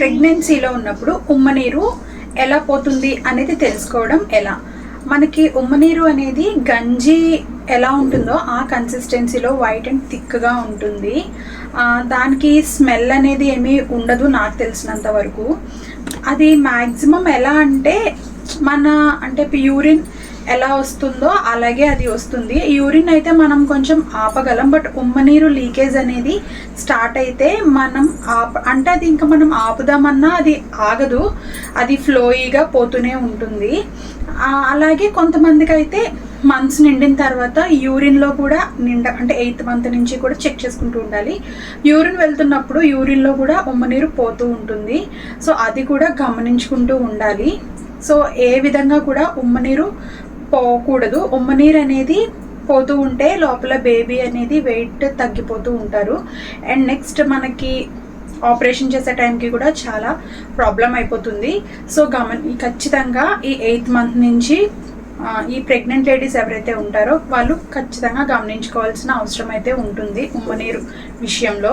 ప్రెగ్నెన్సీలో ఉన్నప్పుడు ఉమ్మనీరు ఎలా పోతుంది అనేది తెలుసుకోవడం ఎలా? మనకి ఉమ్మనీరు అనేది గంజి ఎలా ఉంటుందో ఆ కన్సిస్టెన్సీలో వైట్ అండ్ థిక్గా ఉంటుంది. దానికి స్మెల్ అనేది ఏమీ ఉండదు నాకు తెలిసినంత వరకు. అది మ్యాక్సిమం ఎలా అంటే మన అంటే యూరిన్ ఎలా వస్తుందో అలాగే అది వస్తుంది. యూరిన్ అయితే మనం కొంచెం ఆపగలం బట్ ఉమ్మనీరు లీకేజ్ అనేది స్టార్ట్ అయితే మనం ఆప అంటే అది ఇంకా మనం ఆపుదామన్నా అది ఆగదు అది ఫ్లోయిగా పోతూనే ఉంటుంది. అలాగే కొంతమందికి అయితే మంత్స్ నిండిన తర్వాత యూరిన్లో కూడా నిండ అంటే ఎయిత్ మంత్ నుంచి కూడా చెక్ చేసుకుంటూ ఉండాలి. యూరిన్ వెళ్తున్నప్పుడు యూరిన్లో కూడా ఉమ్మనీరు పోతూ ఉంటుంది. సో అది కూడా గమనించుకుంటూ ఉండాలి. సో ఏ విధంగా కూడా ఉమ్మనీరు పోకూడదు. ఉమ్మనీరు అనేది పోతూ ఉంటే లోపల బేబీ అనేది వెయిట్ తగ్గిపోతూ ఉంటారు. అండ్ నెక్స్ట్ మనకి ఆపరేషన్ చేసే టైంకి కూడా చాలా ప్రాబ్లం అయిపోతుంది. సో గమని ఖచ్చితంగా ఈ ఎయిత్ మంత్ నుంచి ఈ ప్రెగ్నెంట్ లేడీస్ ఎవరైతే ఉంటారో వాళ్ళు ఖచ్చితంగా గమనించుకోవాల్సిన అవసరం అయితే ఉంటుంది ఉమ్మనీరు విషయంలో.